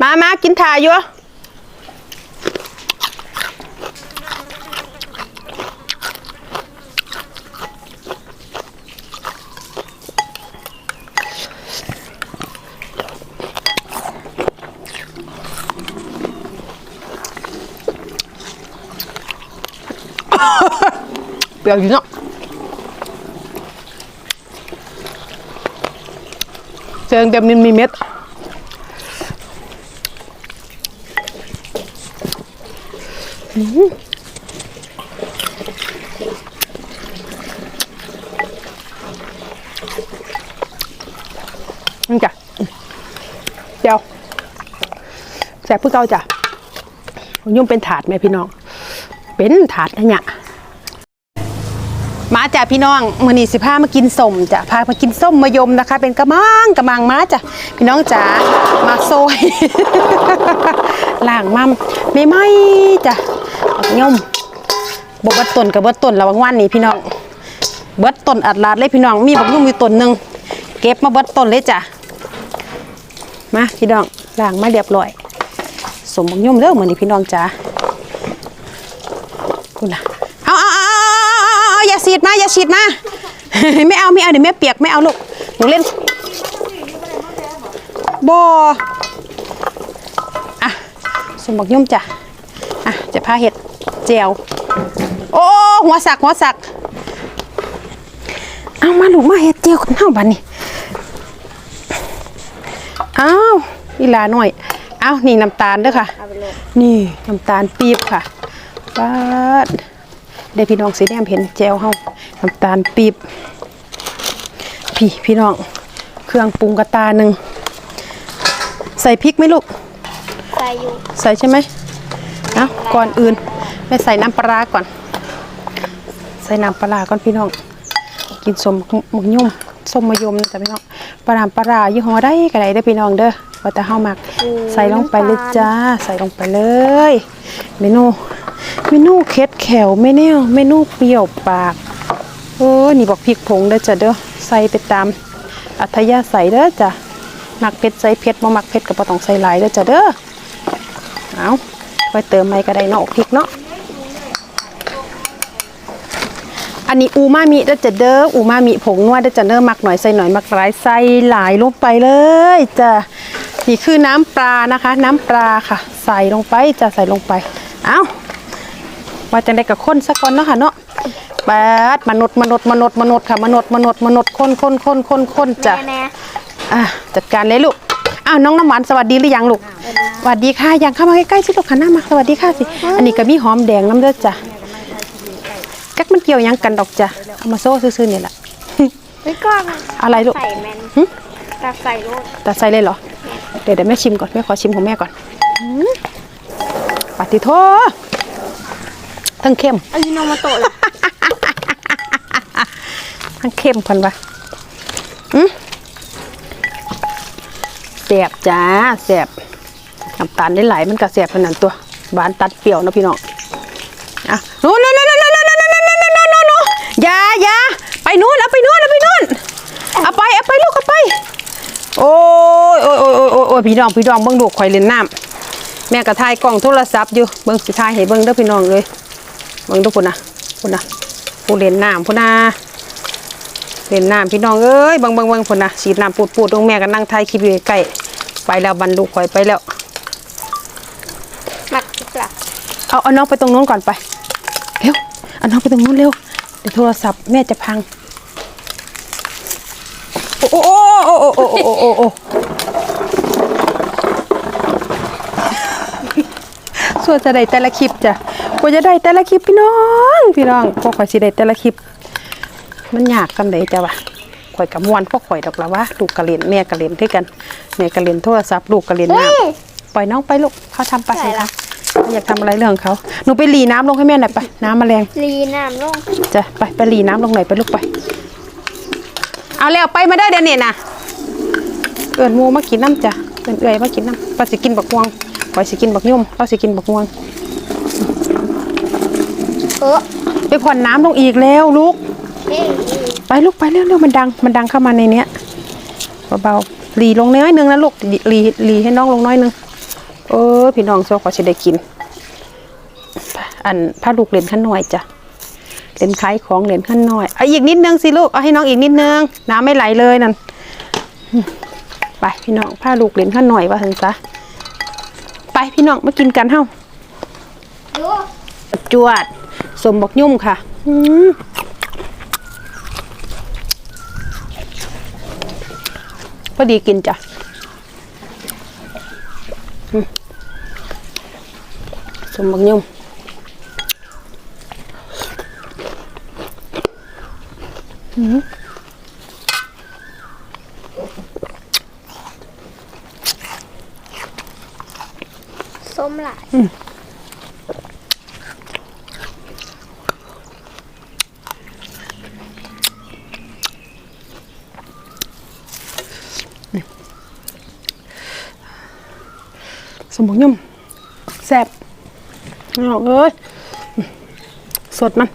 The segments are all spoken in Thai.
มามากินถ่ายอยู่เปรี้ยวอยู่เนาะเจอแต่มันมีเม็ด นี่จ้ะเดี๋ยวแสบเพื่อเก่าจ้ะผมยุ่งเป็นถาดไหมพี่น้อง เป็นถาดนะเนี่ยมาจ้ะพี่น้องมือนี้สิพามากินส้มจ้ะพามากินส้มมะยมนะคะ เป็นกระมังกระมังมาจ้ะพี่น้องจ๋ามาโซยล่างมั่มไม่ไหมจ้ะ บักยมบกเบัดต้นกับเบัดต้นระวังวันนี้พี่น้องเบิดต้นอัดลาดเลยพี่น้องมีบักยุ่มอยู่ต้นหนึ่งเก็บมาเบิดต้นเลยจ้ะมาพี่น้องล้างมาเรียบร้อย สมบักยุ่มเด้อเหมือนนี่พี่น้องจ้าคุณล่ะเอาเอาเอาเอาเอาเอาอย่าฉีดมาอย่าฉีดมาไม่เอาไม่เอาเดี๋ยวแม่เปียกไม่เอาลูกหนูเล่นบออะสมบักยุ่มจ้ะ จียวโอ้หัวสักหัวสัก เอามาลูกมาเฮ็ดเจียวกันเฮาบัดนี้อ้าวอีหลาหน่อยอ้าวนี่น้ำตาลเด้อค่ะ นี่น้ำตาลปี๊บค่ะปาดได้พี่น้องสีแดงเห็นแจวเฮาน้ำตาลปี๊บพี่พี่น้องเครื่องปรุงกระตาหนึ่งใส่พริกไหมลูก ใส่อยู่ ใส่ใช่ไหมเอาก่อนอื่น ไปใส่น้ำปลาร้าก่อน ใส่น้ำปลาร้าก่อนพี่น้อง กินสมหมกยุ่มส้มมะยมนะแต่พี่น้องปลาร้าปลาร้ายี่ห้อได้ก็ได้เด้อพี่น้องเด้อว่าแต่เฮามักใส่ลงไปเลยจ้า ใส่ลงไปเลย เมนู เมนูเค็ดแขวไม่แน่วเมนูเปรี้ยวปากโอ้นี่บอกพริกผงเด้อจ้ะเด้อใส่ไปตามอัธยาศัยเด้อจ้ะมักเผ็ดใส่เผ็ดบ่มักเผ็ดก็บ่ต้องใส่หลายเด้อจ้ะเด้อเอาไว้เติมไม่ก็ได้เนาะพริกเนาะ อันนี้อูมามิเด้อจ้ะเด้ออูมามิผงนวดเด้อจ้ะเด้อมักหน่อยใส่หน่อยมักหลายใส่หลายลงไปเลยจ้ะนี่คือน้ำปลานะคะ น้ำปลาค่ะ ใส่ลงไปจะใส่ลงไป เอาว่าจะได้กับข้นสักก่อนเนาะค่ะเนาะแปดมนุษย์มนุษย์มนุษย์มนุษย์ค่ะมนุษย์มนุษย์มนุษย์คนคนคนคนคนจ้ะแน่อะจัดการเลยลูกอ้าวน้องน้ำหวานสวัสดีหรือยังลูกสวัสดีค่ะยังเข้ามาใกล้ๆสิลูกขันหน้ามาสวัสดีค่ะสิ อันนี้ก็มีหอมแดงน้ำเด้อจ้ะ กักมันเกี่ยวหยังกันดอกจ้ะเอามาโซ่ซื่อๆเนี่ยแหละๆไม่ก้อนอะไรลูกใส่แมนหึตักใส่รถตัดใส่เลยเหรอ เดี๋ยวเดี๋ยวแม่ชิมก่อนแม่ขอชิมของแม่ก่อนอืมปาติโททั้งเข้มอายิโนมาโตะล่ะทั้งเข้มพันวะอืมแสบจ้าแสบน้ำตาลได้ไหลายมันก็แสบขนาดตัวหวานตัดเปรี้ยวนะพี่น้องอะนู้นนู้นนู้นนู้นนู้น นู้นเอาไปนู้นเอาไปนู้นเอาไปเอาไปลูกเอาไป โอ้ยโอ้ยโอ้ยโอ้ยโอ้ยโอ้ยพี่น้องพี่น้องเบิ่งดูข่อยเล่นน้ำแม่ก็ถ่ายกล้องโทรศัพท์อยู่เบิ่งสิถ่ายให้เบิ่งเด้อพี่น้องเลยเบิ่งดูพุ่นนะพุ่นนะผู้เล่นน้ำพุ่นนะเล่นน้ำพี่น้องเอ้ยเบังเบังเบังพุ่นนะสีดน้ำปูดปูดตรงแม่ก็นั่งถ่ายคลิปอยู่ใกล้ๆไปแล้วบรรลุข่อยไปแล้วหมักจิกละเอาเอาน้องไปตรงโน้นก่อนไปเร็วเอาน้องไปตรงโน้นเร็วเดี๋ยวโทรศัพท์แม่จะพังโอ้ โอ้โอ้โอ้โอ้โอ้ส่วนจะได้แต่ละคลิปจ้ะกว่าจะได้แต่ละคลิปพี่น้อง พี่น้องพวกข่อยสิได้แต่ละคลิป มันยากกันเลยจ้ะวะข่อยกับมวนพวกข่อยดอกละวะลูกกระเรียนแม่กระเรียนด้วยกันแม่กระเรียนโทรศัพท์ลูกกระเรียนน้ำปล่อยน้องไปลูกเขาทำไปสิคะอยากทำอะไรเรื่องเขาหนูไปหลีน้ำลงให้แม่หน่อยไปน้ำมาแรงลีน้ำลงจ้ะไปไปหลีน้ำลงหน่อยไปลูกไป เอาแล้วไปมาได้เดี๋ยวนี้นะ เอิญมูมากินน้ำจ้ะเอิญเอื่อยมากินน้ำปลาสิกินบักม่วงปล่อยสิกินบักยุ่มเราสิกินบักม่วงเออไปผ่อนน้ำลงอีกแล้วลูกเฮ้ยไปลูกไปเร็วๆมันดัง มันดังเข้ามาในเนี้ยเบาๆหลีลงน้อยนึงนะลูกหลีหลีหลีให้น้องลงน้อยนึงเออพี่น้องโซขอสิได้กิน อันผ้าลูกเหรียญขั้นหน่อยจ้ะเหรียญขายของเหรียญขั้นหน่อยเอาอีกนิดนึงสิลูกเอาให้น้องอีกนิดนึงน้ำไม่ไหลเลยนั่นอืม ไปพี่น้องผ้าลูกเหรียญขั้นหน่อยว่าถึงซะไปพี่น้องมากินกันเฮ้าดูจวด สมบอกยุ่มค่ะอืมพอดีกินจ้ะอืมสมบอกยุ่ม ส้มหลายสมบอกยุ่มแซ่บเอาเอ้ยสดมัน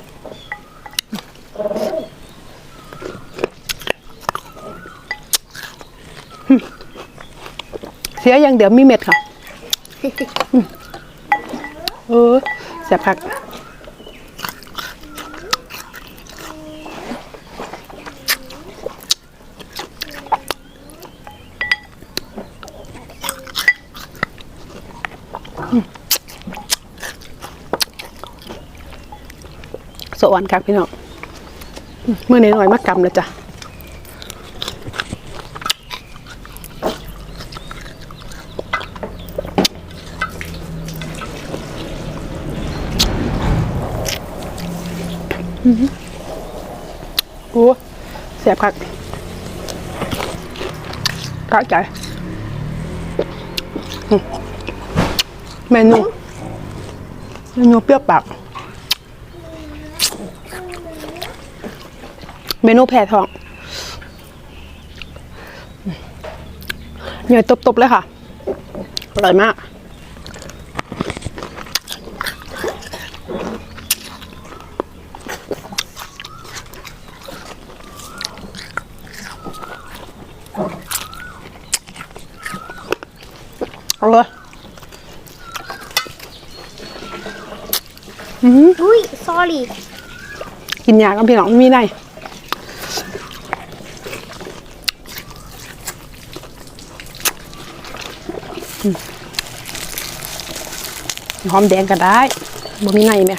เสียอย่างเดี๋ยวมีเม็ดค่ะ เออแซ่บคักสวรรค์ครับพี่น้องอืมมื่อนี้หน่อยมากำแล้วจ้ะ โอ้เสียบคักกะใจเมนูเมนูเปรี้ยวปากเมนูแผ่ทองเหนื่อยตบๆเลยค่ะ อร่อยมาก เอาเลย อุ้ย sorry กินยากันพี่น้องไม่มีได้อืมหอมแดงก็ได้บ่มีในไหมแม่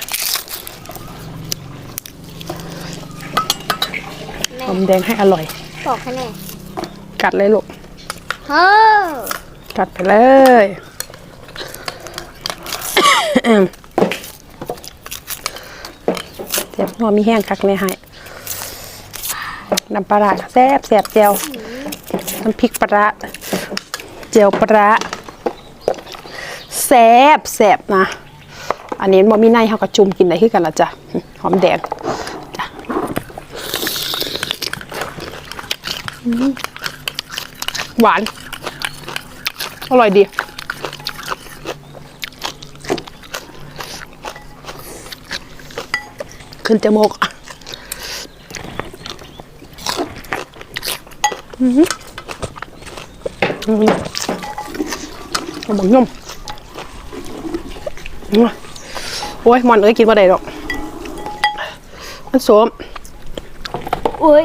หอมแดงให้อร่อยบอกให้แน่กัดเลยลูกเฮ้อกัดไปเลย อืมเจ็บหัวมีแห้งคักไม่ให้น้ำปลาแซ่บแซ่บเจียวน้ำพริกปลาเจียวปลาแซ่บแซ่บนะ อันนี้บ่มีในเขาก็จุ่มกินได้คือกันละจ้ะหอมแดงจ้ะหวาน อร่อยดี ขึ้นจมูกอืมอืมเอาบังยมโอ้ยมันเอ้ยกินมาได้ดอก มันสวมอุ้ย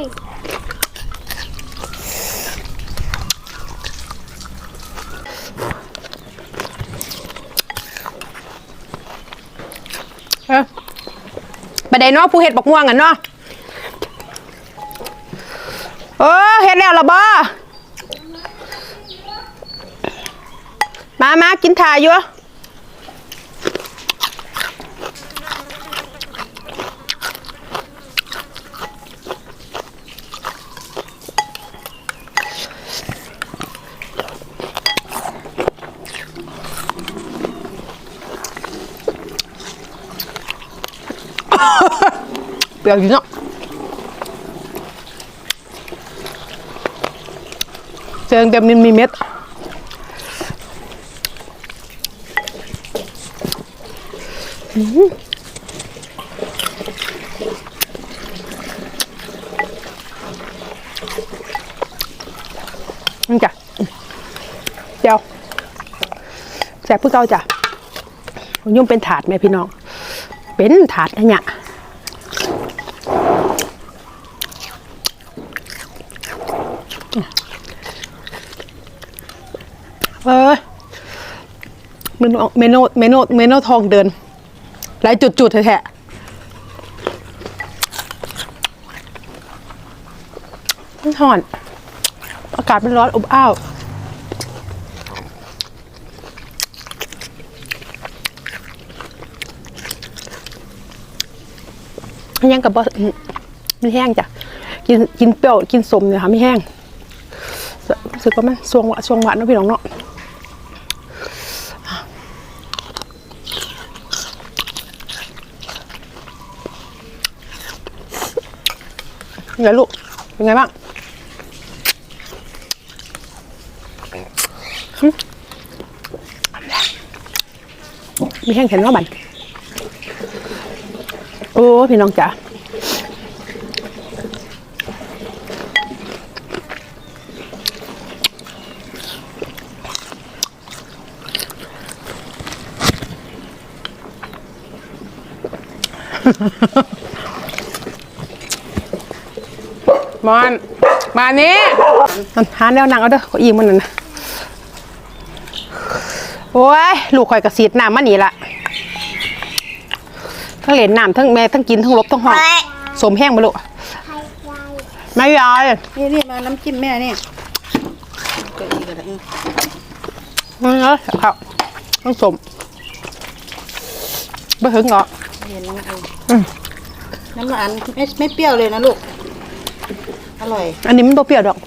ไปได้เนาะผู้เห็ดบักม่วงกันเนาะเออเห็ดแล้วละบ่มามากินถ่ายอยู่ เปรี้ยวอยู่เนาะเจอเต็มนินมีเม็ดนี่จ้ะเจียวซ่บพื่อเก่าจ้ะหมยุ่มเป็นถาดไหมพี่น้อง เป็นถาดนเนี่ยเออเมนูเมนูเมนูเมนูทองเดินหลายจุดๆแท้ๆมันหอน อากาศมันร้อนอบอ้าว ยังกับบ่อืมไม่แห้งจ้ะกินกินเปรี้ยวกินสมเนี่ยค่ะไม่แห้งรู้สึกว่ามันสวงหวานสวงหวานนะพี่น้องเนาะไงลูกเป็นไงบ้างหึมีแห้งเห็นว่าบัน อ้พี่น้องจ๋ามอน มานี่หาแนวนั่งเอาเด้อเก้าอี้มันนั่นนะโอ้ย ลูกข่อยกระสีดน้ำมานี่ละ ทั้งเหรียญน้ำทั้งแม่ทั้งกินทั้งลบทั้งห้องสมแห้งมาลูกไม่ยายนี่นี่มาน้ำจิ้มแม่นี่ก็อีกแล้วอืมอืมเอาครับต้องสมบ่ถึงเหรอเห็นนะเอออืมน้ำมันไม่ไม่เปรี้ยวเลยนะลูก อร่อย อันนี้มันบ่เปรี้ยวดอก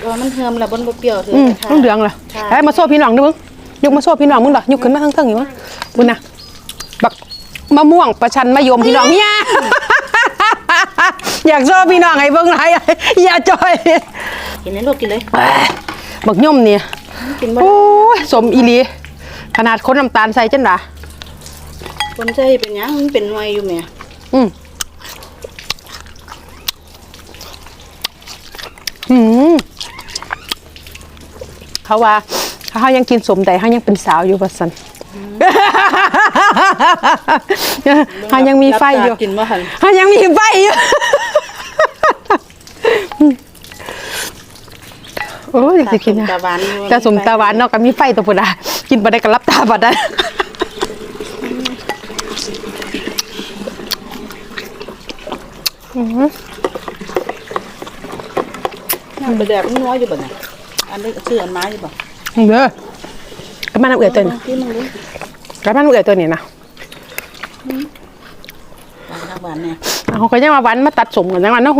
เออมันเทิมแล้วบนบเปรี้ยวเถอืมค่ะต้องเหลืองเลยใช่ไอ้ยมาโซ่พี่น้องดิมึงยกมาโซ่พี่น้องมึงเหรอยกขึ้นมาทั้งๆอยู่มั้งบุญนะบัก มะม่วงประชันมะยมพี่น้องเนี่ยอยากโซ่พี่น้องให้เบิ่งหลายอย่าจอยกินเลยลูกกินเลยบักยมเนี่ยกินบ่โอ้ยสมอีหลีขนาดคนน้ำตาลใส่จังดาคนใส่เป็นหยังมันเป็นหน่วยอยู่แม่อืมอืมเขาว่าเขายังกินสมแต่เขายังเป็นสาวอยู่ปะสัน เขายังมีไฟอยู่รับตากินบ่หันเขายังมีไฟอยู่โอ้ยอยากจะกินนะตาหวานอยู่แต่สมตาหวานเนาะก็มีไฟตัวพุดากินบ่ได้ก็รับตาบ่ได้น้ำไปแดกมันน้อยอยู่บ่เนี่ยอันนี้ชื่ออันไม้อยู่บ่เด้อก็มาน้ำเอื่อยตัวนี้ ที่มึงรู้ก็มาน้ำเอื่อยตัวนี้นะหวานหวานเนี่ยเขาก็ยังมาหวานมาตัดสมกันจังหวะเนาะ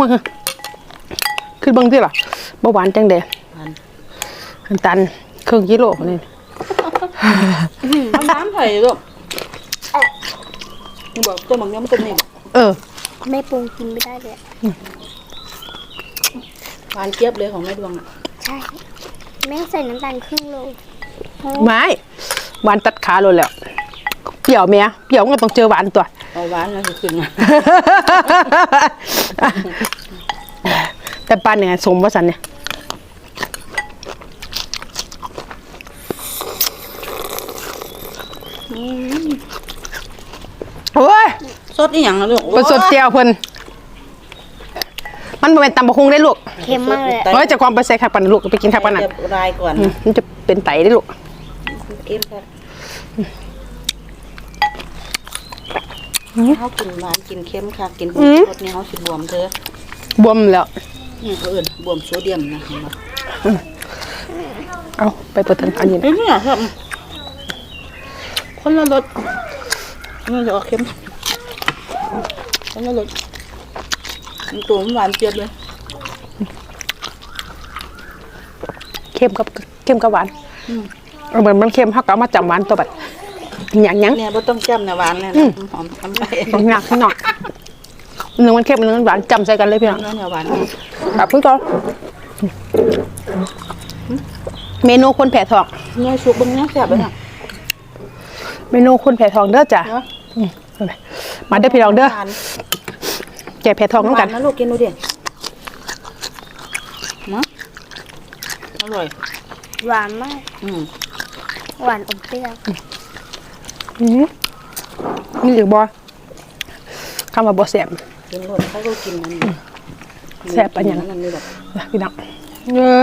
คือเบิ่งที่ล่ะบ่หวานจังเด้หวานน้ำตาลครึ่งกิโลนี่เอาน้ำใส่ลูกมึงบอกตัวมึงเนี่ยมันเป็นนี่บ่เออแม่ปรุงกินไม่ได้เลยหวานเจี๊ยบเลยของแม่ดวงอะใช่แม่ใส่น้ำตาลครึ่งโลไม้หวานตัดขาเลยแล้วเปรี้ยวแม่เปรี้ยวมันก็ต้องเจอหวานตัวเอาหวานแล้วสิขึ้นมาแต่ปานเนี่ยสมว่าสันเนี่ยโอ้ยสดอีหยังนะลูกเป็นสดเจียวเพิ่นมันบ่เป็นตำบะคุงได้ลูกเค็มมากเลยอะเฮ้ยจากความไปใส่ขักปันลูกไปกินขักปันนั่นเดี๋ยวรายก่อนอืมมันจะเป็นไตได้ลูกเก็บครับ เขากินหวานกินเค็มค่ะกินผงรสนี่เขาสิบวมเธอบวมแล้วนี่เขาเอื่นบวมโซเดียมนะเห็นปะเอาไปเปิดทางอันนี้นะเอ้ยเนี่ยครับคนละรสนี่จะออกเค็มคนละรสมันตัวมันหวานเจี๊ยบเลยเข้มกับเข้มกับหวานเอาเหมือนมันเข้มเขาก็เอามาจำหวานตัวบั ดหยังหยังเนี่ยบ่ต้องจ้ำนะหวานเลยนะหอมทำไปต้องหนักข้างนอกหนึ่งมันเข้มหนึ่งมันหวานจำใส่กันเลยพี่น้องแล้วเนี่ยหวานแบบพึ่งก่อนเมนูคนแผ่ทองเนี่ยชุบบึงเนี่ยแซ่บเลยนะเมนูคนแผ่ทองเด้อจ้ะมาเด้อพี่น้องเด้อแกะแผ่ทองน้ำกันนะลูกกินดูดิเนาะอร่อย หวานมาก หวานอมเปรี้ยว อืมนี่อีกบอคำว่าบอแสบกินรสเขาก็กินมันแซ่บปะเนี่ยนั่นนี่แบบนะพี่น้องเออ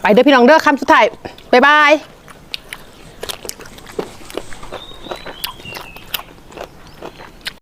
ไปเด้อพี่น้องเด้อคำสุดท้ายบ๊ายบาย